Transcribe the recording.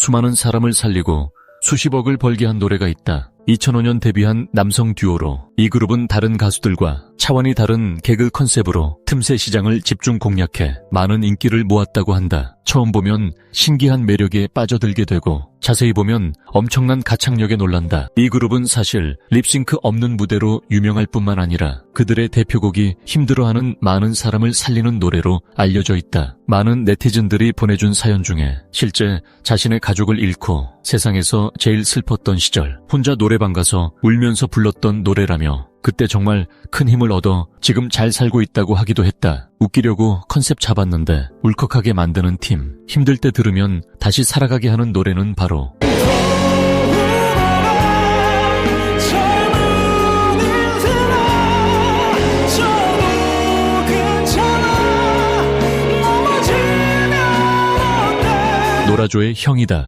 수많은 사람을 살리고 수십억을 벌게 한 노래가 있다. 2005년 데뷔한 남성 듀오로 이 그룹은 다른 가수들과 차원이 다른 개그 컨셉으로 틈새 시장을 집중 공략해 많은 인기를 모았다고 한다. 처음 보면 신기한 매력에 빠져들게 되고 자세히 보면 엄청난 가창력에 놀란다. 이 그룹은 사실 립싱크 없는 무대로 유명할 뿐만 아니라 그들의 대표곡이 힘들어하는 많은 사람을 살리는 노래로 알려져 있다. 많은 네티즌들이 보내준 사연 중에 실제 자신의 가족을 잃고 세상에서 제일 슬펐던 시절 혼자 노래방 가서 울면서 불렀던 노래라며 그때 정말 큰 힘을 얻어 지금 잘 살고 있다고 하기도 했다. 웃기려고 컨셉 잡았는데 울컥하게 만드는 팀. 힘들 때 들으면 다시 살아가게 하는 노래는 바로 노라조의 형이다.